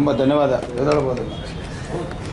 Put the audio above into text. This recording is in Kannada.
ತುಂಬ ಧನ್ಯವಾದ. ಹೇಳ್ಬೋದು